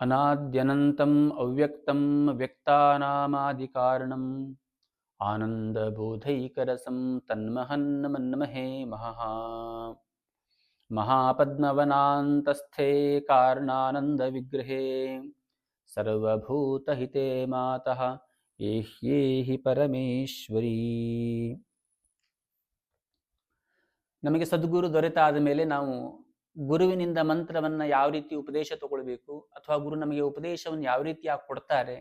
ಅನಾದ್ಯನಂತಂ ಅವ್ಯಕ್ತಂ ವ್ಯಕ್ತಾನಾಮಾದಿಕಾರಣಂ ಆನಂದಬೋಧೈಕರಸಂ ತನ್ಮಹನ್ನಮನ್ಮಹೇ ಮಹಃ ಕಾರಣಾನಂದ ಕಾರ್ಣಾನಂದವಿಗ್ರಹೇ ಸರ್ವಭೂತಹಿತೆ ಮಾತಃ ಏಹ್ಯೇಹಿ ಪರಮೇಶ್ವರಿ ನಮಗೆ ಸದ್ಗುರು ದೊರೆತಾದ ಮೇಲೆ ನಾವು ಗುರುವಿನಿಂದ ಮಂತ್ರವನ್ನ ಯಾವ ರೀತಿ ಉಪದೇಶ ತಗೊಳ್ಬೇಕು ಅಥವಾ ಗುರು ನಮಗೆ ಉಪದೇಶವನ್ನು ಯಾವ ರೀತಿಯಾಗಿ ಕೊಡ್ತಾರೆ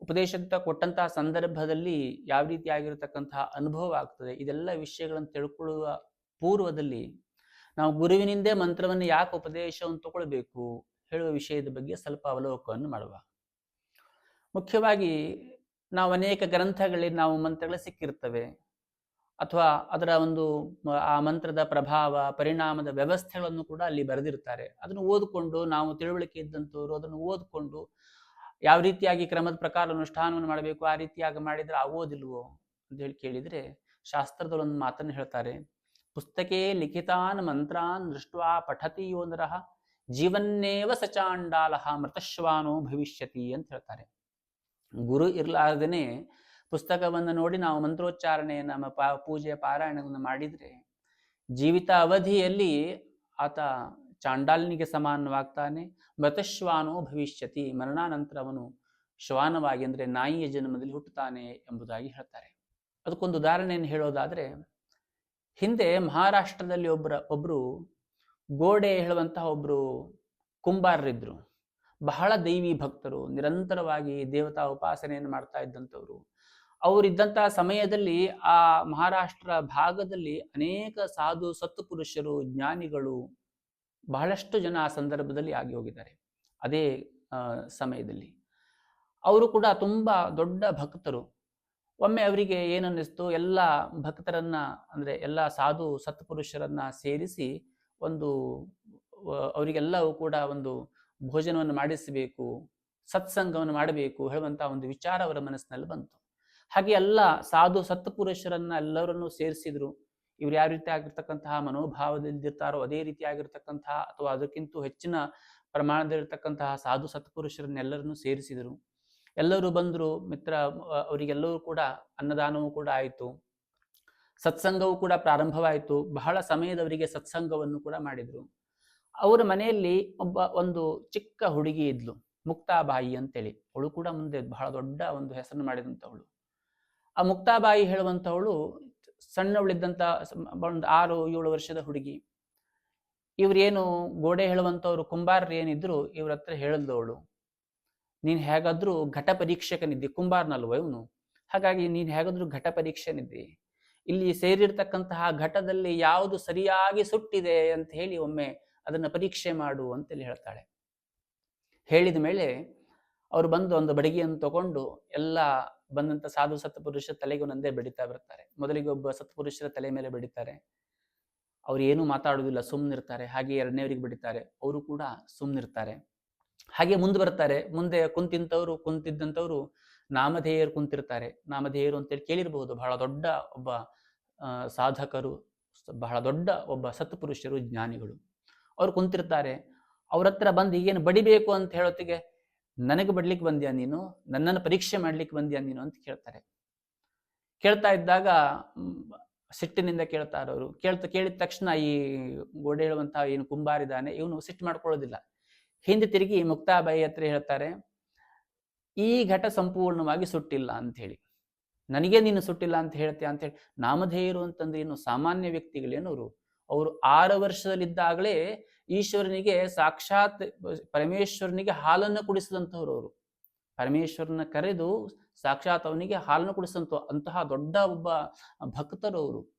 ಉಪದೇಶ ಕೊಟ್ಟಂತಹ ಸಂದರ್ಭದಲ್ಲಿ ಯಾವ ರೀತಿಯಾಗಿರತಕ್ಕಂತಹ ಅನುಭವ ಆಗ್ತದೆ, ಇದೆಲ್ಲ ವಿಷಯಗಳನ್ನು ತಿಳ್ಕೊಳ್ಳುವ ಪೂರ್ವದಲ್ಲಿ ನಾವು ಗುರುವಿನಿಂದೇ ಮಂತ್ರವನ್ನು ಯಾಕೆ ಉಪದೇಶವನ್ನು ತಗೊಳ್ಬೇಕು ಹೇಳುವ ವಿಷಯದ ಬಗ್ಗೆ ಸ್ವಲ್ಪ ಅವಲೋಕವನ್ನು ಮಾಡುವ. ಮುಖ್ಯವಾಗಿ ನಾವು ಅನೇಕ ಗ್ರಂಥಗಳಲ್ಲಿ ನಾವು ಮಂತ್ರಗಳು ಸಿಕ್ಕಿರ್ತವೆ. ಅಥವಾ ಅದರ ಒಂದು ಆ ಮಂತ್ರದ ಪ್ರಭಾವ, ಪರಿಣಾಮದ ವ್ಯವಸ್ಥೆಗಳನ್ನು ಕೂಡ ಅಲ್ಲಿ ಬರೆದಿರ್ತಾರೆ ಅದನ್ನು ಓದಿಕೊಂಡು, ನಾವು ತಿಳುವಳಿಕೆ ಇದ್ದಂಥವ್ರು ಅದನ್ನು ಓದಿಕೊಂಡು, ಯಾವ ರೀತಿಯಾಗಿ ಕ್ರಮದ ಪ್ರಕಾರ ಅನುಷ್ಠಾನವನ್ನು ಮಾಡಬೇಕು, ಆ ರೀತಿಯಾಗಿ ಮಾಡಿದರೆ ಆಗೋದಿಲ್ವೋ ಅಂತ ಹೇಳಿ ಕೇಳಿದರೆ ಒಂದು ಮಾತನ್ನು ಹೇಳ್ತಾರೆ. ಪುಸ್ತಕೇ ಲಿಖಿತಾನ್ ಮಂತ್ರಾನ್ ದೃಷ್ಟ ಪಠತಿ ಯೋನರಹ ಜೀವನ್ನೇವ ಸಚಾಂಡಾಲಹ ಮೃತಶ್ವಾನೋ ಭವಿಷ್ಯತಿ ಅಂತ ಹೇಳ್ತಾರೆ. ಗುರು ಇರಲಾರ್ದೇ ಪುಸ್ತಕವನ್ನು ನೋಡಿ ನಾವು ಮಂತ್ರೋಚ್ಚಾರಣೆ ನಮ್ಮ ಪಾ ಪೂಜೆ ಪಾರಾಯಣವನ್ನು ಮಾಡಿದರೆ ಜೀವಿತ ಅವಧಿಯಲ್ಲಿ ಆತ ಚಾಂಡಾಲ್ನಿಗೆ ಸಮಾನವಾಗ್ತಾನೆ, ಮೃತಶ್ವಾನೋ ಭವಿಷ್ಯತಿ ಮರಣಾನಂತರ ಅವನು ಶ್ವಾನವಾಗಿ ಅಂದರೆ ನಾಯಿಯ ಜನ್ಮದಲ್ಲಿ ಹುಟ್ಟುತ್ತಾನೆ ಎಂಬುದಾಗಿ ಹೇಳ್ತಾರೆ. ಅದಕ್ಕೊಂದು ಉದಾಹರಣೆಯನ್ನು ಹೇಳೋದಾದರೆ, ಹಿಂದೆ ಮಹಾರಾಷ್ಟ್ರದಲ್ಲಿ ಒಬ್ಬರ ಒಬ್ಬರು ಗೋಡೆ ಹೇಳುವಂತಹ ಒಬ್ಬರು ಕುಂಬಾರರಿದ್ದರು ಬಹಳ ದೈವಿ ಭಕ್ತರು, ನಿರಂತರವಾಗಿ ದೇವತಾ ಉಪಾಸನೆಯನ್ನು ಮಾಡ್ತಾ ಇದ್ದಂಥವ್ರು. ಅವರಿದ್ದಂತಹ ಸಮಯದಲ್ಲಿ ಆ ಮಹಾರಾಷ್ಟ್ರ ಭಾಗದಲ್ಲಿ ಅನೇಕ ಸಾಧು ಸತ್ತು ಪುರುಷರು, ಜ್ಞಾನಿಗಳು ಬಹಳಷ್ಟು ಜನ ಆ ಸಂದರ್ಭದಲ್ಲಿ ಆಗಿ ಹೋಗಿದ್ದಾರೆ. ಅದೇ ಸಮಯದಲ್ಲಿ. ಅವರು ಕೂಡ ತುಂಬ ದೊಡ್ಡ ಭಕ್ತರು. ಒಮ್ಮೆ ಅವರಿಗೆ ಏನನ್ನಿಸ್ತು, ಎಲ್ಲ ಭಕ್ತರನ್ನ, ಅಂದರೆ ಎಲ್ಲ ಸಾಧು ಸತ್ಪುರುಷರನ್ನ ಸೇರಿಸಿ ಒಂದು ಅವರಿಗೆಲ್ಲವೂ ಕೂಡ ಒಂದು ಭೋಜನವನ್ನು ಮಾಡಿಸಬೇಕು, ಸತ್ಸಂಗವನ್ನು ಮಾಡಬೇಕು ಹೇಳುವಂತ ಒಂದು ವಿಚಾರ ಅವರ ಮನಸ್ಸಿನಲ್ಲಿ ಬಂತು. ಹಾಗೆ ಎಲ್ಲ ಸಾಧು ಸತ್ಪುರುಷರನ್ನ ಎಲ್ಲರನ್ನೂ ಸೇರಿಸಿದ್ರು. ಇವ್ರು ಯಾವ ರೀತಿ ಆಗಿರ್ತಕ್ಕಂತಹ ಮನೋಭಾವದಲ್ಲಿರ್ತಾರೋ ಅದೇ ರೀತಿ ಆಗಿರ್ತಕ್ಕಂತಹ ಅಥವಾ ಅದಕ್ಕಿಂತ ಹೆಚ್ಚಿನ ಪ್ರಮಾಣದಲ್ಲಿರ್ತಕ್ಕಂತಹ ಸಾಧು ಸತ್ಪುರುಷರನ್ನೆಲ್ಲರನ್ನು ಸೇರಿಸಿದರು. ಎಲ್ಲರೂ ಬಂದರು, ಮಿತ್ರ, ಅವರಿಗೆಲ್ಲರೂ ಕೂಡ ಅನ್ನದಾನವೂ ಕೂಡ ಆಯಿತು. ಸತ್ಸಂಗವೂ ಕೂಡ ಪ್ರಾರಂಭವಾಯಿತು. ಬಹಳ ಸಮಯದವರಿಗೆ ಸತ್ಸಂಗವನ್ನು ಕೂಡ ಮಾಡಿದರು. ಅವರ ಮನೆಯಲ್ಲಿ ಒಬ್ಬ ಒಂದು ಚಿಕ್ಕ ಹುಡುಗಿ ಇದ್ಲು, ಮುಕ್ತಾಬಾಯಿ ಅಂತೇಳಿ. ಅವಳು ಕೂಡ ಮುಂದೆ ಬಹಳ ದೊಡ್ಡ ಒಂದು ಹೆಸರು ಮಾಡಿದಂಥವಳು. ಆ ಮುಕ್ತಾಬಾಯಿ ಹೇಳುವಂಥವಳು ಸಣ್ಣವಳಿದ್ದಂಥ ಒಂದು ಆರು, ಏಳು ವರ್ಷದ ಹುಡುಗಿ. ಇವ್ರೇನು ಗೋಡೆ ಹೇಳುವಂಥವ್ರು ಕುಂಬಾರರು ಏನಿದ್ರು ಇವ್ರ ಹತ್ರ ಹೇಳಿದವಳು ನೀನು ಹೇಗಾದ್ರೂ ಘಟ ಪರೀಕ್ಷಕನಿದ್ದಿ, ಕುಂಬಾರ್ನಲ್ವ ಇವನು? ಹಾಗಾಗಿ ನೀನು ಹೇಗಾದ್ರೂ ಘಟ ಪರೀಕ್ಷೆನಿದ್ದಿ ಇಲ್ಲಿ ಸೇರಿರ್ತಕ್ಕಂತಹ ಘಟದಲ್ಲಿ ಯಾವುದು ಸರಿಯಾಗಿ ಸುಟ್ಟಿದೆ ಅಂತ ಹೇಳಿ ಒಮ್ಮೆ ಅದನ್ನು ಪರೀಕ್ಷೆ ಮಾಡು ಅಂತೇಳಿ ಹೇಳ್ತಾಳೆ. ಹೇಳಿದ ಮೇಲೆ ಅವರು ಬಂದು ಒಂದು ಬಡಗಿಯನ್ನು ತಗೊಂಡು ಎಲ್ಲ ಬಂದಂತ ಸಾಧು ಸತ್ಪುರುಷರ ತಲೆಗೆ ಒಂದೇ ಬೆಡಿತಾ ಬರ್ತಾರೆ. ಮೊದಲಿಗೆ ಒಬ್ಬ ಸತ್ಪುರುಷರ ತಲೆ ಮೇಲೆ ಬೆಡಿತಾರೆ. ಅವ್ರು ಏನು ಮಾತಾಡೋದಿಲ್ಲ ಸುಮ್ಮನಿರ್ತಾರೆ ಹಾಗೆ ಎರಡನೇವರಿಗೆ ಬಿಡಿತಾರೆ. ಅವರು ಕೂಡ ಸುಮ್ಮನಿರ್ತಾರೆ ಹಾಗೆ ಮುಂದೆ ಬರ್ತಾರೆ. ಮುಂದೆ ಕುಂತಿಂತವ್ರು ಕುಂತಿದ್ದಂಥವ್ರು ನಾಮಧೇಯರು ಕುಂತಿರ್ತಾರೆ. ನಾಮಧೇಯರು ಅಂತೇಳಿ ಕೇಳಿರಬಹುದು ಬಹಳ ದೊಡ್ಡ ಒಬ್ಬ ಸಾಧಕರು, ಬಹಳ ದೊಡ್ಡ ಒಬ್ಬ ಸತ್ಪುರುಷರು, ಜ್ಞಾನಿಗಳು. ಅವ್ರು ಕುಂತಿರ್ತಾರೆ. ಅವ್ರ ಹತ್ರ ಬಂದು ಈಗೇನು ಬಡಿಬೇಕು ಅಂತ ಹೇಳೋತ್ತಿಗೆ ನನಗೆ ಬಡ್ಲಿಕ್ಕೆ ಬಂದ್ಯಾ ನೀನು? ನನ್ನನ್ನು ಪರೀಕ್ಷೆ ಮಾಡ್ಲಿಕ್ಕೆ ಬಂದ್ಯಾ ನೀನು ಅಂತ ಕೇಳ್ತಾರೆ. ಕೇಳ್ತಾ ಇದ್ದಾಗ ಸಿಟ್ಟಿನಿಂದ ಕೇಳ್ತಾ ಇರೋರು. ಕೇಳ್ತಾ, ಕೇಳಿದ ತಕ್ಷಣ ಈ ಗೋಡೆ ಹೇಳುವಂತಹ ಏನು ಕುಂಬಾರಿದ್ದಾನೆ ಇವನು ಸಿಟ್ಟು ಮಾಡ್ಕೊಳ್ಳೋದಿಲ್ಲ. ಹಿಂದೆ ತಿರುಗಿ ಮುಕ್ತಾಬಾಯಿ ಹತ್ರ ಹೇಳ್ತಾರೆ, ಈ ಘಟ ಸಂಪೂರ್ಣವಾಗಿ ಸುಟ್ಟಿಲ್ಲ ಅಂತ ಹೇಳಿ. ನನಗೆ ನೀನು ಸುಟ್ಟಿಲ್ಲ ಅಂತ ಹೇಳ್ತೀಯ? ಅಂತ ಹೇಳಿ. ನಾಮಧೇಯರು ಅಂತಂದ್ರೆ ಏನು ಸಾಮಾನ್ಯ ವ್ಯಕ್ತಿಗಳೇನವರು ಅವರು ಆರು ವರ್ಷದಲ್ಲಿದ್ದಾಗಲೇ ಈಶ್ವರನಿಗೆ ಸಾಕ್ಷಾತ್ ಪರಮೇಶ್ವರನಿಗೆ ಹಾಲನ್ನು ಕುಡಿಸಿದಂಥವ್ರು ಅವರು. ಪರಮೇಶ್ವರನ ಕರೆದು ಸಾಕ್ಷಾತ್ ಅವನಿಗೆ ಹಾಲನ್ನು ಕುಡಿಸಂತ ಅಂತಹ ದೊಡ್ಡ ಒಬ್ಬ ಭಕ್ತರು ಅವರು.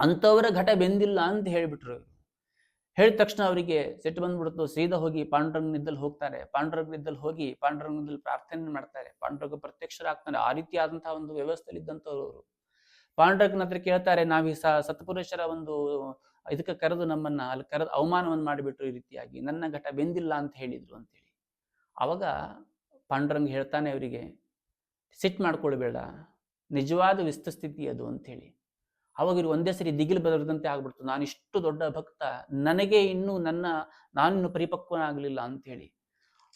ಅಂಥವರ ಘಟ ಬೆಂದಿಲ್ಲ ಅಂತ ಹೇಳಿಬಿಟ್ರು ಹೇಳಿದ ತಕ್ಷಣ ಅವರಿಗೆ ಸಿಟ್ಟು ಬಂದ್ಬಿಡ್ತು, ಸೀದಾ ಹೋಗಿ ಪಾಂಡುರಂಗನಿದ್ದಲ್ಲಿ ಹೋಗ್ತಾರೆ. ಪಾಂಡುರಂಗನಿದ್ದಲ್ಲಿ ಹೋಗಿ ಪಾಂಡುರಂಗದಲ್ಲಿ ಪ್ರಾರ್ಥನೆ ಮಾಡ್ತಾರೆ. ಪಾಂಡುರಂಗ ಪ್ರತ್ಯಕ್ಷರಾಗ್ತಾರೆ. ಆ ರೀತಿಯಾದಂತಹ ಒಂದು ವ್ಯವಸ್ಥೆಯಲ್ಲಿ ಇದ್ದಂಥವ್ರು ಅವರು. ಪಾಂಡುರಂಗನ ಹತ್ರ ಕೇಳ್ತಾರೆ, ನಾವೀ ಸ ಸತ್ಪುರುಷರ ಒಂದು ಇದಕ್ಕೆ ಕರೆದು ನಮ್ಮನ್ನ, ಅಲ್ಲಿ ಕರೆದು ಅವಮಾನವನ್ನು ಮಾಡಿಬಿಟ್ರು ಈ ರೀತಿಯಾಗಿ, ನನ್ನ ಘಟ ಬೆಂದಿಲ್ಲ ಅಂತ ಹೇಳಿದ್ರು ಅಂತೇಳಿ. ಅವಾಗ ಪಾಂಡುರಂಗ ಹೇಳ್ತಾನೆ ಅವರಿಗೆ, ಸಿಟ್ ಮಾಡ್ಕೊಳ್ಬೇಡ, ನಿಜವಾದ ವಿಸ್ತಸ್ಥಿತಿ ಅದು ಅಂತೇಳಿ. ಅವಾಗ ಇವರು ಒಂದೇ ಸರಿ ದಿಗಿಲು ಬದರದಂತೆ ಆಗ್ಬಿಡ್ತು, ನಾನು ಇಷ್ಟು ದೊಡ್ಡ ಭಕ್ತ, ನನಗೆ ಇನ್ನೂ ನನ್ನ ನಾನಿನ್ನು ಪರಿಪಕ್ವನಾಗಲಿಲ್ಲ ಅಂತೇಳಿ.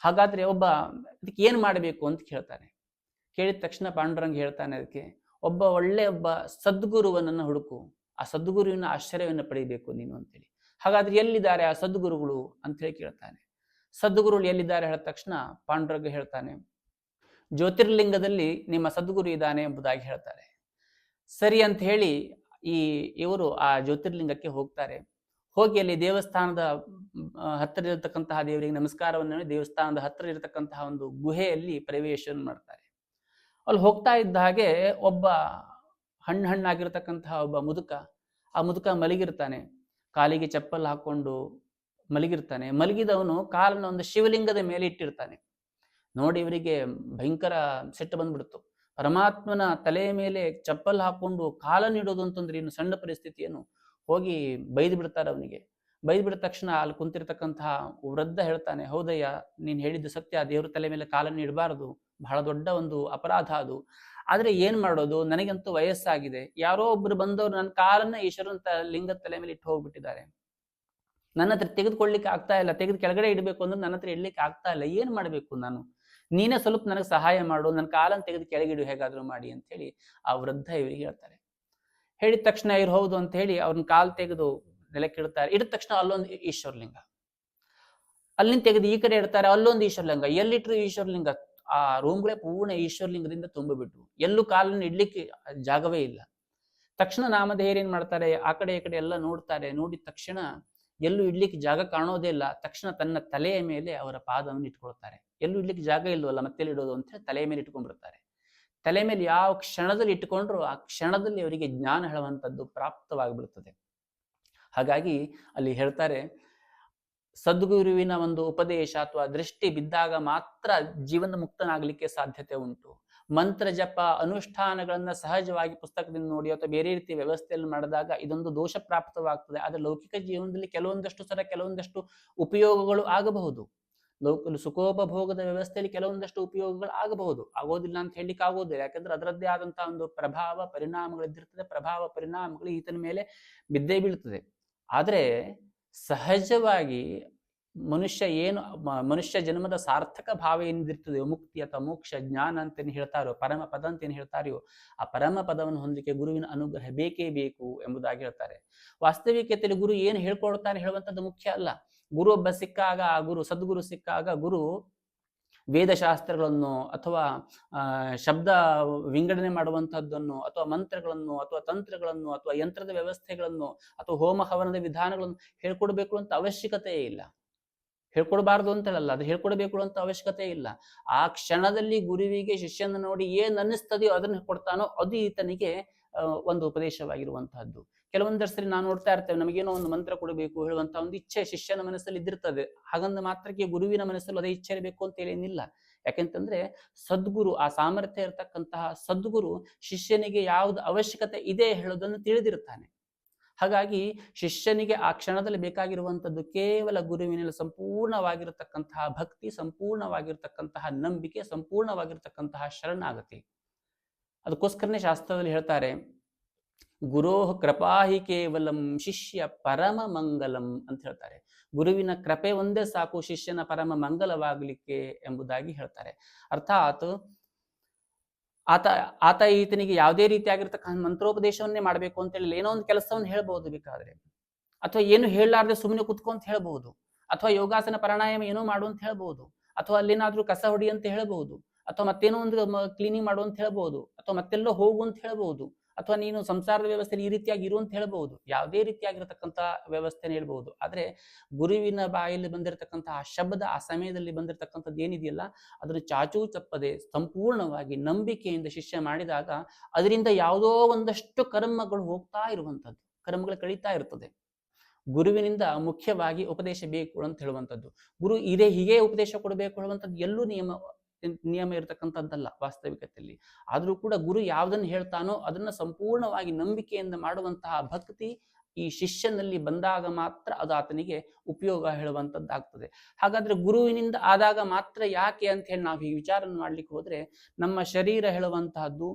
ಹಾಗಾದ್ರೆ ಒಬ್ಬ ಅದಕ್ಕೆ ಏನು ಮಾಡಬೇಕು ಅಂತ ಕೇಳ್ತಾನೆ ಕೇಳಿದ ತಕ್ಷಣ ಪಾಂಡುರಂಗ ಹೇಳ್ತಾನೆ ಅದಕ್ಕೆ ಒಬ್ಬ ಒಳ್ಳೆ ಒಬ್ಬ ಸದ್ಗುರುವನನ್ನು ಹುಡುಕು. ಆ ಸದ್ಗುರುವಿನ ಆಶ್ಚರ್ಯವನ್ನು ಪಡೆಯಬೇಕು ನೀನು ಅಂತೇಳಿ. ಹಾಗಾದ್ರೆ ಎಲ್ಲಿದ್ದಾರೆ ಆ ಸದ್ಗುರುಗಳು ಅಂತ ಹೇಳಿ ಕೇಳ್ತಾನೆ. ಸದ್ಗುರುಗಳು ಎಲ್ಲಿದ್ದಾರೆ ಹೇಳಿದ ತಕ್ಷಣ ಪಾಂಡುರಂಗ ಹೇಳ್ತಾನೆ, ಜ್ಯೋತಿರ್ಲಿಂಗದಲ್ಲಿ ನಿಮ್ಮ ಸದ್ಗುರು ಇದ್ದಾನೆ ಎಂಬುದಾಗಿ ಹೇಳ್ತಾರೆ. ಸರಿ ಅಂತ ಹೇಳಿ ಈ ಇವರು ಆ ಜ್ಯೋತಿರ್ಲಿಂಗಕ್ಕೆ ಹೋಗ್ತಾರೆ. ಹೋಗಿ ಅಲ್ಲಿ ದೇವಸ್ಥಾನದ ಹತ್ತಿರ ಇರತಕ್ಕಂತಹ ದೇವರಿಗೆ ನಮಸ್ಕಾರವನ್ನು ದೇವಸ್ಥಾನದ ಹತ್ತಿರ ಇರತಕ್ಕಂತಹ ಒಂದು ಗುಹೆಯಲ್ಲಿ ಪ್ರವೇಶವನ್ನು ಮಾಡ್ತಾರೆ. ಅಲ್ಲಿ ಹೋಗ್ತಾ ಇದ್ದ ಹಾಗೆ ಒಬ್ಬ ಹಣ್ಣು ಹಣ್ಣಾಗಿರ್ತಕ್ಕಂತಹ ಒಬ್ಬ ಮುದುಕ, ಆ ಮುದುಕ ಮಲಗಿರ್ತಾನೆ. ಕಾಲಿಗೆ ಚಪ್ಪಲ್ ಹಾಕೊಂಡು ಮಲಗಿರ್ತಾನೆ. ಮಲಗಿದವನು ಕಾಲನ್ನು ಒಂದು ಶಿವಲಿಂಗದ ಮೇಲೆ ಇಟ್ಟಿರ್ತಾನೆ. ನೋಡಿ ಇವರಿಗೆ ಭಯಂಕರ ಸಿಟ್ಟು ಬಂದ್ಬಿಡ್ತು. ಪರಮಾತ್ಮನ ತಲೆಯ ಮೇಲೆ ಚಪ್ಪಲ್ ಹಾಕೊಂಡು ಕಾಲನ್ನಿಡೋದು ಅಂತಂದ್ರೆ ಇನ್ನು ಸಣ್ಣ ಪರಿಸ್ಥಿತಿಯನ್ನು ಹೋಗಿ ಬೈದು ಬಿಡ್ತಾರೆ ಅವನಿಗೆ. ಬೈದು ಬಿಡ ತಕ್ಷಣ ಅಲ್ಲಿ ಕುಂತಿರ್ತಕ್ಕಂತಹ ವೃದ್ಧ ಹೇಳ್ತಾನೆ, ಹೌದಯ್ಯ, ನೀನು ಹೇಳಿದ್ದು ಸತ್ಯ. ದೇವ್ರ ತಲೆ ಮೇಲೆ ಕಾಲನ್ನು ಇಡಬಾರದು. ಬಹಳ ದೊಡ್ಡ ಒಂದು ಅಪರಾಧ ಅದು. ಆದ್ರೆ ಏನ್ ಮಾಡೋದು? ನನಗಂತೂ ವಯಸ್ಸಾಗಿದೆ. ಯಾರೋ ಒಬ್ರು ಬಂದವರು ನನ್ನ ಕಾಲನ್ನ ಈಶ್ವರನ ಲಿಂಗದ ತಲೆ ಮೇಲೆ ಇಟ್ಟು ಹೋಗ್ಬಿಟ್ಟಿದ್ದಾರೆ. ನನ್ನ ಹತ್ರ ತೆಗೆದುಕೊಳ್ಳಿಕ್ಕೆ ಆಗ್ತಾ ಇಲ್ಲ. ತೆಗೆದು ಕೆಳಗಡೆ ಇಡಬೇಕು ಅಂದ್ರೆ ನನ್ನ ಹತ್ರ ಇಡ್ಲಿಕ್ಕೆ ಆಗ್ತಾ ಇಲ್ಲ. ಏನ್ ಮಾಡ್ಬೇಕು ನಾನು? ನೀನೇ ಸ್ವಲ್ಪ ನನಗೆ ಸಹಾಯ ಮಾಡು. ನನ್ನ ಕಾಲನ್ನು ತೆಗೆದು ಕೆಳಗಿಡು ಹೇಗಾದ್ರೂ ಮಾಡಿ ಅಂತ ಹೇಳಿ ಆ ವೃದ್ಧ ಇವರಿಗೆ ಹೇಳ್ತಾರೆ. ಹೇಳಿದ ತಕ್ಷಣ ಇವ್ರು ಹೌದು ಅಂತ ಹೇಳಿ ಅವ್ರನ್ನ ಕಾಲ್ ತೆಗೆದು ನೆಲಕ್ಕೆ ಇಡ್ತಾರೆ ಇಡಿದ ತಕ್ಷಣ ಅಲ್ಲೊಂದು ಈಶ್ವರಲಿಂಗ. ಅಲ್ಲಿಂದ ತೆಗೆದು ಈ ಕಡೆ ಇಡ್ತಾರೆ. ಅಲ್ಲೊಂದು ಈಶ್ವರಲಿಂಗ. ಎಲ್ಲಿಟ್ರು ಈಶ್ವರಲಿಂಗ? ಆ ರೂಮ್ಗಳೇ ಪೂರ್ಣ ಈಶ್ವರಲಿಂಗದಿಂದ ತುಂಬಿಬಿಟ್ರು ಎಲ್ಲೂ ಕಾಲನ್ನು ಇಡ್ಲಿಕ್ಕೆ ಜಾಗವೇ ಇಲ್ಲ. ತಕ್ಷಣ ನಾಮಧೇಯರು ಏನ್ ಮಾಡ್ತಾರೆ? ಆ ಕಡೆ ಈ ಕಡೆ ಎಲ್ಲ ನೋಡ್ತಾರೆ. ನೋಡಿದ ತಕ್ಷಣ ಎಲ್ಲೂ ಇಡ್ಲಿಕ್ಕೆ ಜಾಗ ಕಾಣೋದೇ ಇಲ್ಲ. ತಕ್ಷಣ ತನ್ನ ತಲೆಯ ಮೇಲೆ ಅವರ ಪಾದವನ್ನು ಇಟ್ಕೊಳ್ತಾರೆ. ಎಲ್ಲೂ ಇಡ್ಲಿಕ್ಕೆ ಜಾಗ ಇಲ್ವಲ್ಲ ಮತ್ತೆ ಇಡೋದು ಅಂತ ಹೇಳಿ ತಲೆಯ ಮೇಲೆ ಇಟ್ಕೊಂಡ್ಬಿಡ್ತಾರೆ. ತಲೆ ಮೇಲೆ ಯಾವ ಕ್ಷಣದಲ್ಲಿ ಇಟ್ಟುಕೊಂಡ್ರು ಆ ಕ್ಷಣದಲ್ಲಿ ಅವರಿಗೆ ಜ್ಞಾನ ಹೇಳುವಂಥದ್ದು ಪ್ರಾಪ್ತವಾಗಿಬಿಡುತ್ತದೆ ಹಾಗಾಗಿ ಅಲ್ಲಿ ಹೇಳ್ತಾರೆ ಸದ್ಗುರುವಿನ ಒಂದು ಉಪದೇಶ ಅಥವಾ ದೃಷ್ಟಿ ಬಿದ್ದಾಗ ಮಾತ್ರ ಜೀವನ ಮುಕ್ತನಾಗಲಿಕ್ಕೆ ಸಾಧ್ಯತೆ ಉಂಟು. ಮಂತ್ರ, ಜಪ, ಅನುಷ್ಠಾನಗಳನ್ನ ಸಹಜವಾಗಿ ಪುಸ್ತಕದಿಂದ ನೋಡಿ ಅಥವಾ ಬೇರೆ ರೀತಿಯ ವ್ಯವಸ್ಥೆಯಲ್ಲಿ ಮಾಡಿದಾಗ ಇದೊಂದು ದೋಷ ಪ್ರಾಪ್ತವಾಗ್ತದೆ ಆದರೆ ಲೌಕಿಕ ಜೀವನದಲ್ಲಿ ಕೆಲವೊಂದಷ್ಟು ಸಲ ಕೆಲವೊಂದಷ್ಟು ಉಪಯೋಗಗಳು ಆಗಬಹುದು. ಲೌಕ, ಸುಖೋಪಭೋಗದ ವ್ಯವಸ್ಥೆಯಲ್ಲಿ ಕೆಲವೊಂದಷ್ಟು ಉಪಯೋಗಗಳು ಆಗಬಹುದು. ಆಗೋದಿಲ್ಲ ಅಂತ ಹೇಳಲಿಕ್ಕೆ ಆಗೋದಿಲ್ಲ. ಯಾಕಂದ್ರೆ ಅದರದ್ದೇ ಆದಂತಹ ಒಂದು ಪ್ರಭಾವ, ಪರಿಣಾಮಗಳು ಇದ್ದಿರ್ತದೆ. ಪ್ರಭಾವ, ಪರಿಣಾಮಗಳು ಈತನ ಮೇಲೆ ಬಿದ್ದೇ ಬೀಳ್ತದೆ. ಆದರೆ ಸಹಜವಾಗಿ ಮನುಷ್ಯ ಏನು ಮನುಷ್ಯ ಜನ್ಮದ ಸಾರ್ಥಕ ಭಾವ ಏನಿದಿರ್ತದೆಯೋ ಮುಕ್ತಿ ಅಥವಾ ಮೋಕ್ಷ, ಜ್ಞಾನ ಅಂತ ಏನ್ ಹೇಳ್ತಾರೋ, ಪರಮ ಪದ ಅಂತ ಏನ್ ಹೇಳ್ತಾರೆಯೋ, ಆ ಪರಮ ಪದವನ್ನು ಹೊಂದಲಿಕ್ಕೆ ಗುರುವಿನ ಅನುಗ್ರಹ ಬೇಕೇ ಬೇಕು ಎಂಬುದಾಗಿ ಹೇಳ್ತಾರೆ. ವಾಸ್ತವಿಕತೆಯಲ್ಲಿ ಗುರು ಏನು ಹೇಳ್ಕೊಡ್ತಾನೆ ಹೇಳುವಂಥದ್ದು ಮುಖ್ಯ ಅಲ್ಲ. ಗುರು ಒಬ್ಬ ಸಿಕ್ಕಾಗ ಆ ಗುರು, ಸದ್ಗುರು ಸಿಕ್ಕಾಗ ಗುರು ವೇದಶಾಸ್ತ್ರಗಳನ್ನು ಅಥವಾ ಶಬ್ದ ವಿಂಗಡಣೆ ಮಾಡುವಂತಹದ್ದನ್ನು ಅಥವಾ ಮಂತ್ರಗಳನ್ನು ಅಥವಾ ತಂತ್ರಗಳನ್ನು ಅಥವಾ ಯಂತ್ರದ ವ್ಯವಸ್ಥೆಗಳನ್ನು ಅಥವಾ ಹೋಮ ಹವನದ ವಿಧಾನಗಳನ್ನು ಹೇಳ್ಕೊಡ್ಬೇಕು ಅಂತ ಅವಶ್ಯಕತೆ ಇಲ್ಲ. ಹೇಳ್ಕೊಡ್ಬಾರ್ದು ಅಂತ ಹೇಳಲ್ಲ ಅದು ಹೇಳ್ಕೊಡ್ಬೇಕು ಅಂತ ಅವಶ್ಯಕತೆ ಇಲ್ಲ. ಆ ಕ್ಷಣದಲ್ಲಿ ಗುರುವಿಗೆ ಶಿಷ್ಯನ ನೋಡಿ ಏನ್ ಅನ್ನಿಸ್ತದೆಯೋ ಅದನ್ನು ಕೊಡ್ತಾನೋ ಅದು ಈತನಿಗೆ ಒಂದು ಉಪದೇಶವಾಗಿರುವಂತಹದ್ದು. ಕೆಲವೊಂದಷ್ಟು ನಾವು ನೋಡ್ತಾ ಇರ್ತೇವೆ, ನಮಗೇನೋ ಒಂದು ಮಂತ್ರ ಕೊಡಬೇಕು ಹೇಳುವಂತ ಒಂದು ಇಚ್ಛೆ ಶಿಷ್ಯನ ಮನಸ್ಸಲ್ಲಿ ಇದ್ದಿರ್ತದೆ. ಹಾಗಂದ ಮಾತ್ರಕ್ಕೆ ಗುರುವಿನ ಮನಸ್ಸಲ್ಲಿ ಅದೇ ಇಚ್ಛೆ ಇರಬೇಕು ಅಂತ ಏನಿಲ್ಲ. ಯಾಕೆಂತಂದ್ರೆ ಸದ್ಗುರು, ಆ ಸಾಮರ್ಥ್ಯ ಇರತಕ್ಕಂತಹ ಸದ್ಗುರು ಶಿಷ್ಯನಿಗೆ ಯಾವ್ದು ಅವಶ್ಯಕತೆ ಇದೆ ಹೇಳೋದನ್ನು ತಿಳಿದಿರ್ತಾನೆ ಹಾಗಾಗಿ ಶಿಷ್ಯನಿಗೆ ಆ ಕ್ಷಣದಲ್ಲಿ ಬೇಕಾಗಿರುವಂಥದ್ದು ಕೇವಲ ಗುರುವಿನಲ್ಲಿ ಸಂಪೂರ್ಣವಾಗಿರತಕ್ಕಂತಹ ಭಕ್ತಿ, ಸಂಪೂರ್ಣವಾಗಿರ್ತಕ್ಕಂತಹ ನಂಬಿಕೆ, ಸಂಪೂರ್ಣವಾಗಿರ್ತಕ್ಕಂತಹ ಶರಣಾಗತಿ. ಅದಕ್ಕೋಸ್ಕರನೇ ಶಾಸ್ತ್ರದಲ್ಲಿ ಹೇಳ್ತಾರೆ ಗುರೋ ಕೃಪಾಹಿ ಕೇವಲಂ ಶಿಷ್ಯ ಪರಮ ಮಂಗಲಂ ಅಂತ ಹೇಳ್ತಾರೆ. ಗುರುವಿನ ಕೃಪೆ ಒಂದೇ ಸಾಕು, ಶಿಷ್ಯನ ಪರಮ ಮಂಗಲವಾಗಲಿಕ್ಕೆ ಎಂಬುದಾಗಿ ಹೇಳ್ತಾರೆ. ಅರ್ಥಾತ್ ಆತ ಆತ ಈತನಿಗೆ ಯಾವುದೇ ರೀತಿಯಾಗಿರ್ತಕ್ಕಂಥ ಮಂತ್ರೋಪದೇಶವನ್ನೇ ಮಾಡಬೇಕು ಅಂತ ಹೇಳಿ ಏನೋ ಒಂದು ಕೆಲಸವನ್ನು ಹೇಳ್ಬೋದು ಬೇಕಾದ್ರೆ. ಅಥವಾ ಏನು ಹೇಳಲಾರ್ದೆ ಸುಮ್ಮನೆ ಕುತ್ಕೊಂತ ಹೇಳ್ಬಹುದು ಅಥವಾ ಯೋಗಾಸನ ಪ್ರಾಣಾಯಾಮ ಏನೋ ಮಾಡು ಅಂತ ಹೇಳ್ಬಹುದು ಅಥವಾ ಅಲ್ಲೇನಾದ್ರೂ ಕಸ ಹೊಡಿ ಅಂತ ಹೇಳ್ಬಹುದು ಅಥವಾ ಮತ್ತೇನೋ ಒಂದು ಕ್ಲೀನಿಂಗ್ ಮಾಡು ಅಂತ ಹೇಳ್ಬಹುದು ಅಥವಾ ಮತ್ತೆಲ್ಲೋ ಹೋಗು ಅಂತ ಹೇಳ್ಬಹುದು ಅಥವಾ ನೀನು ಸಂಸಾರದ ವ್ಯವಸ್ಥೆಯಲ್ಲಿ ಈ ರೀತಿಯಾಗಿ ಇರು ಅಂತ ಹೇಳ್ಬಹುದು ಯಾವುದೇ ರೀತಿಯಾಗಿರತಕ್ಕಂಥ ವ್ಯವಸ್ಥೆನ ಹೇಳ್ಬಹುದು ಆದ್ರೆ ಗುರುವಿನ ಬಾಯಲ್ಲಿ ಬಂದಿರತಕ್ಕಂತಹ ಆ ಶಬ್ದ ಆ ಸಮಯದಲ್ಲಿ ಬಂದಿರತಕ್ಕಂಥದ್ದು ಏನಿದೆಯಲ್ಲ, ಅದನ್ನು ಚಾಚೂ ಚಪ್ಪದೆ ಸಂಪೂರ್ಣವಾಗಿ ನಂಬಿಕೆಯಿಂದ ಶಿಷ್ಯ ಮಾಡಿದಾಗ ಅದರಿಂದ ಯಾವುದೋ ಒಂದಷ್ಟು ಕರ್ಮಗಳು ಹೋಗ್ತಾ ಇರುವಂಥದ್ದು, ಕರ್ಮಗಳು ಕಳೀತಾ ಇರ್ತದೆ. ಗುರುವಿನಿಂದ ಮುಖ್ಯವಾಗಿ ಉಪದೇಶ ಬೇಕು ಅಂತ ಹೇಳುವಂಥದ್ದು. ಗುರು ಇದೇ ಹೀಗೆ ಉಪದೇಶ ಕೊಡಬೇಕು ಹೇಳುವಂಥದ್ದು ಎಲ್ಲೂ ನಿಯಮ ನಿಯಮ ಇರತಕ್ಕಂಥದ್ದಲ್ಲ ವಾಸ್ತವಿಕತೆಯಲ್ಲಿ. ಆದರೂ ಕೂಡ ಗುರು ಯಾವುದನ್ನು ಹೇಳ್ತಾನೋ ಅದನ್ನ ಸಂಪೂರ್ಣವಾಗಿ ನಂಬಿಕೆಯಿಂದ ಮಾಡುವಂತಹ ಭಕ್ತಿ ಈ ಶಿಷ್ಯನಲ್ಲಿ ಬಂದಾಗ ಮಾತ್ರ ಅದು ಆತನಿಗೆ ಉಪಯೋಗ ಹೇಳುವಂಥದ್ದಾಗ್ತದೆ. ಹಾಗಾದ್ರೆ ಗುರುವಿನಿಂದ ಆದಾಗ ಮಾತ್ರ ಯಾಕೆ ಅಂತ ಹೇಳಿ ನಾವು ಈ ವಿಚಾರ ಮಾಡ್ಲಿಕ್ಕೆ ಹೋದ್ರೆ ನಮ್ಮ ಶರೀರ ಹೇಳುವಂತಹದ್ದು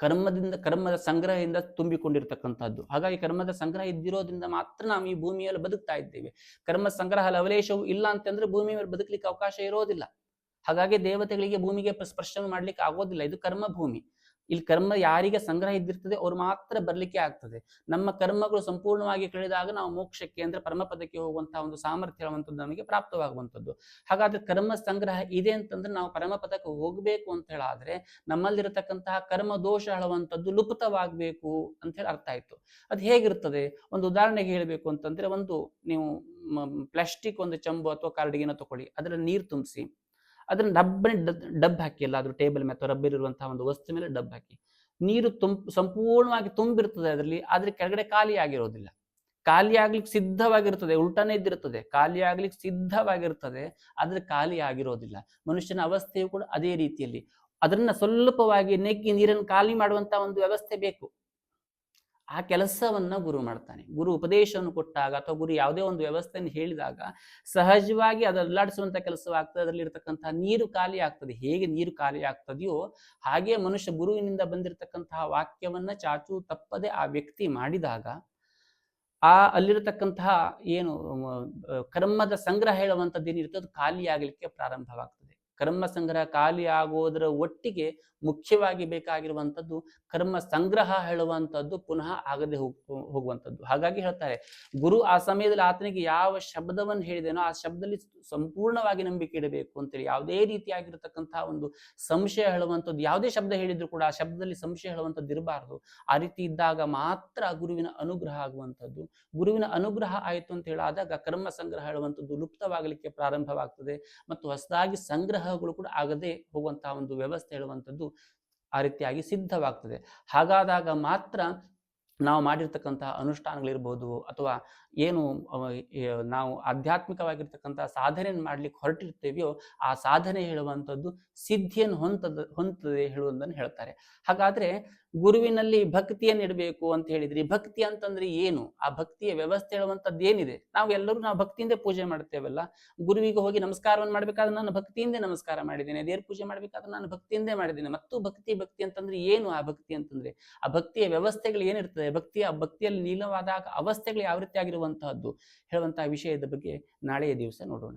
ಕರ್ಮದಿಂದ ಕರ್ಮದ ಸಂಗ್ರಹದಿಂದ ತುಂಬಿಕೊಂಡಿರ್ತಕ್ಕಂಥದ್ದು. ಹಾಗಾಗಿ ಕರ್ಮದ ಸಂಗ್ರಹ ಇದ್ದಿರೋದ್ರಿಂದ ಮಾತ್ರ ನಾವು ಈ ಭೂಮಿಯಲ್ಲಿ ಬದುಕ್ತಾ ಇದ್ದೇವೆ. ಕರ್ಮ ಸಂಗ್ರಹ ಲವಲೇಶವು ಇಲ್ಲ ಅಂತಂದ್ರೆ ಭೂಮಿ ಮೇಲೆ ಬದುಕಲಿಕ್ಕೆ ಅವಕಾಶ ಇರೋದಿಲ್ಲ. ಹಾಗಾಗಿ ದೇವತೆಗಳಿಗೆ ಭೂಮಿಗೆ ಸ್ಪರ್ಶ ಮಾಡ್ಲಿಕ್ಕೆ ಆಗೋದಿಲ್ಲ. ಇದು ಕರ್ಮ ಭೂಮಿ ಇಲ್ಲಿ ಕರ್ಮ ಯಾರಿಗೆ ಸಂಗ್ರಹ ಇದ್ದಿರ್ತದೆ ಅವ್ರು ಮಾತ್ರ ಬರ್ಲಿಕ್ಕೆ ಆಗ್ತದೆ. ನಮ್ಮ ಕರ್ಮಗಳು ಸಂಪೂರ್ಣವಾಗಿ ಕಳೆದಾಗ ನಾವು ಮೋಕ್ಷಕ್ಕೆ ಅಂದ್ರೆ ಪರಮಪದಕ್ಕೆ ಹೋಗುವಂತಹ ಒಂದು ಸಾಮರ್ಥ್ಯ ಇರುವಂಥದ್ದು ನಮಗೆ ಪ್ರಾಪ್ತವಾಗುವಂಥದ್ದು ಹಾಗಾದ್ರೆ ಕರ್ಮ ಸಂಗ್ರಹ ಇದೆ ಅಂತಂದ್ರೆ ನಾವು ಪರಮಪದಕ್ಕೆ ಹೋಗಬೇಕು ಅಂತ ಹೇಳಾದ್ರೆ ನಮ್ಮಲ್ಲಿರತಕ್ಕಂತಹ ಕರ್ಮ ದೋಷ ಹೇಳುವಂಥದ್ದು ಲುಪ್ತವಾಗಬೇಕು ಅಂತ ಹೇಳಿ ಅರ್ಥ ಆಯ್ತು. ಅದು ಹೇಗಿರ್ತದೆ? ಒಂದು ಉದಾಹರಣೆಗೆ ಹೇಳಬೇಕು ಅಂತಂದ್ರೆ ಒಂದು ನೀವು ಪ್ಲಾಸ್ಟಿಕ್ ಒಂದು ಚಂಬು ಅಥವಾ ಕಾರ್ಡಿಗೆನ ತಗೊಳ್ಳಿ. ಅದರಲ್ಲಿ ನೀರು ತುಂಬಿಸಿ. ಅದನ್ನ ಡಬ್ಬನೆ ಡಬ್ ಹಾಕಿ ಎಲ್ಲಾದರೂ ಟೇಬಲ್ ಮೇಲೆ ಅಥವಾ ರಬ್ಬರ್ ಇರುವಂತಹ ಒಂದು ವಸ್ತು ಮೇಲೆ ಡಬ್ ಹಾಕಿ. ನೀರು ತುಂಬ, ಸಂಪೂರ್ಣವಾಗಿ ತುಂಬಿರ್ತದೆ ಅದರಲ್ಲಿ, ಆದ್ರೆ ಕೆಳಗಡೆ ಖಾಲಿ ಆಗಿರೋದಿಲ್ಲ. ಖಾಲಿ ಆಗ್ಲಿಕ್ಕೆ ಸಿದ್ಧವಾಗಿರ್ತದೆ ಉಲ್ಟಾನೇ ಇದ್ದಿರ್ತದೆ ಖಾಲಿ ಆಗ್ಲಿಕ್ಕೆ ಸಿದ್ಧವಾಗಿರ್ತದೆ ಆದ್ರೆ ಖಾಲಿ ಆಗಿರೋದಿಲ್ಲ. ಮನುಷ್ಯನ ಅವಸ್ಥೆಯು ಕೂಡ ಅದೇ ರೀತಿಯಲ್ಲಿ. ಅದನ್ನ ಸ್ವಲ್ಪವಾಗಿ ನೆಗ್ಗಿ ನೀರನ್ನು ಖಾಲಿ ಮಾಡುವಂತಹ ಒಂದು ವ್ಯವಸ್ಥೆ ಬೇಕು. ಆ ಕೆಲಸವನ್ನ ಗುರು ಮಾಡ್ತಾನೆ. ಗುರು ಉಪದೇಶವನ್ನು ಕೊಟ್ಟಾಗ ಅಥವಾ ಗುರು ಯಾವುದೇ ಒಂದು ವ್ಯವಸ್ಥೆಯನ್ನು ಹೇಳಿದಾಗ ಸಹಜವಾಗಿ ಅದು ಕೆಲಸವಾಗ್ತದೆ ಅದರಲ್ಲಿ ನೀರು ಖಾಲಿ ಆಗ್ತದೆ. ಹೇಗೆ ನೀರು ಖಾಲಿ ಆಗ್ತದೆಯೋ ಹಾಗೆ ಮನುಷ್ಯ ಗುರುವಿನಿಂದ ಬಂದಿರತಕ್ಕಂತಹ ವಾಕ್ಯವನ್ನ ಚಾಚು ತಪ್ಪದೆ ಆ ವ್ಯಕ್ತಿ ಮಾಡಿದಾಗ ಆ ಅಲ್ಲಿರತಕ್ಕಂತಹ ಏನು ಕರ್ಮದ ಸಂಗ್ರಹ ಹೇಳುವಂಥದ್ದು ಏನಿರ್ತದೆ ಅದು ಖಾಲಿಯಾಗಲಿಕ್ಕೆ ಪ್ರಾರಂಭವಾಗ್ತದೆ. ಕರ್ಮ ಸಂಗ್ರಹ ಖಾಲಿ ಆಗೋದರ ಒಟ್ಟಿಗೆ ಮುಖ್ಯವಾಗಿ ಬೇಕಾಗಿರುವಂಥದ್ದು ಕರ್ಮ ಸಂಗ್ರಹ ಹೇಳುವಂಥದ್ದು ಪುನಃ ಆಗದೆ ಹೋಗ್, ಹೋಗುವಂಥದ್ದು. ಹಾಗಾಗಿ ಹೇಳ್ತಾರೆ, ಗುರು ಆ ಸಮಯದಲ್ಲಿ ಆತನಿಗೆ ಯಾವ ಶಬ್ದವನ್ನು ಹೇಳಿದೆನೋ ಆ ಶಬ್ದದಲ್ಲಿ ಸಂಪೂರ್ಣವಾಗಿ ನಂಬಿಕೆ ಇಡಬೇಕು ಅಂತೇಳಿ ಯಾವುದೇ ರೀತಿಯಾಗಿರತಕ್ಕಂತಹ ಒಂದು ಸಂಶಯ ಹೇಳುವಂಥದ್ದು, ಯಾವುದೇ ಶಬ್ದ ಹೇಳಿದ್ರು ಕೂಡ ಆ ಶಬ್ದದಲ್ಲಿ ಸಂಶಯ ಹೇಳುವಂಥದ್ದು ಇರಬಾರ್ದು. ಆ ರೀತಿ ಇದ್ದಾಗ ಮಾತ್ರ ಗುರುವಿನ ಅನುಗ್ರಹ ಆಗುವಂಥದ್ದು. ಗುರುವಿನ ಅನುಗ್ರಹ ಆಯಿತು ಅಂತ ಹೇಳಾದಾಗ ಕರ್ಮ ಸಂಗ್ರಹ ಹೇಳುವಂಥದ್ದು ಲುಪ್ತವಾಗಲಿಕ್ಕೆ ಪ್ರಾರಂಭವಾಗ್ತದೆ ಮತ್ತು ಹೊಸದಾಗಿ ಸಂಗ್ರಹಗಳು ಕೂಡ ಆಗದೆ ಹೋಗುವಂತಹ ಒಂದು ವ್ಯವಸ್ಥೆ ಹೇಳುವಂಥದ್ದು ಆ ರೀತಿಯಾಗಿ ಸಿದ್ಧವಾಗ್ತದೆ. ಹಾಗಾದಾಗ ಮಾತ್ರ ನಾವು ಮಾಡಿರ್ತಕ್ಕಂತಹ ಅನುಷ್ಠಾನಗಳಿರ್ಬೋದು ಅಥವಾ ಏನು ನಾವು ಆಧ್ಯಾತ್ಮಿಕವಾಗಿರ್ತಕ್ಕಂಥ ಸಾಧನೆಯನ್ನು ಮಾಡ್ಲಿಕ್ಕೆ ಹೊರಟಿರ್ತೇವೆಯೋ ಆ ಸಾಧನೆ ಹೇಳುವಂಥದ್ದು ಸಿದ್ಧಿಯನ್ನು ಹೊಂತದ, ಹೊಂತದೆ ಹೇಳುವುದನ್ನು ಹೇಳ್ತಾರೆ. ಹಾಗಾದ್ರೆ ಗುರುವಿನಲ್ಲಿ ಭಕ್ತಿಯನ್ನು ಇಡಬೇಕು ಅಂತ ಹೇಳಿದ್ರಿ. ಭಕ್ತಿ ಅಂತಂದ್ರೆ ಏನು? ಆ ಭಕ್ತಿಯ ವ್ಯವಸ್ಥೆ ಹೇಳುವಂಥದ್ದು ಏನಿದೆ? ನಾವು ಎಲ್ಲರೂ ನಾವು ಭಕ್ತಿಯಿಂದ ಪೂಜೆ ಮಾಡ್ತೇವಲ್ಲ. ಗುರುವಿಗೆ ಹೋಗಿ ನಮಸ್ಕಾರವನ್ನು ಮಾಡ್ಬೇಕಾದ್ರೆ ನಾನು ಭಕ್ತಿಯಿಂದ ನಮಸ್ಕಾರ ಮಾಡಿದ್ದೇನೆ. ದೇವ್ರ ಪೂಜೆ ಮಾಡ್ಬೇಕಾದ್ರೆ ನಾನು ಭಕ್ತಿಯಿಂದ ಮಾಡಿದ್ದೇನೆ. ಮತ್ತು ಭಕ್ತಿ ಭಕ್ತಿ ಅಂತಂದ್ರೆ ಏನು ಆ ಭಕ್ತಿ ಅಂತಂದ್ರೆ? ಆ ಭಕ್ತಿಯ ವ್ಯವಸ್ಥೆಗಳು ಏನಿರ್ತದೆ? ಭಕ್ತಿಯ, ಭಕ್ತಿಯಲ್ಲಿ ನೀಲವಾದಾಗ ಅವಸ್ಥೆಗಳು ಯಾವ ರೀತಿ ಆಗಿರುವಂತಹದ್ದು ಹೇಳುವಂತಹ ವಿಷಯದ ಬಗ್ಗೆ ನಾಳೆಯ ದಿವಸ ನೋಡೋಣ.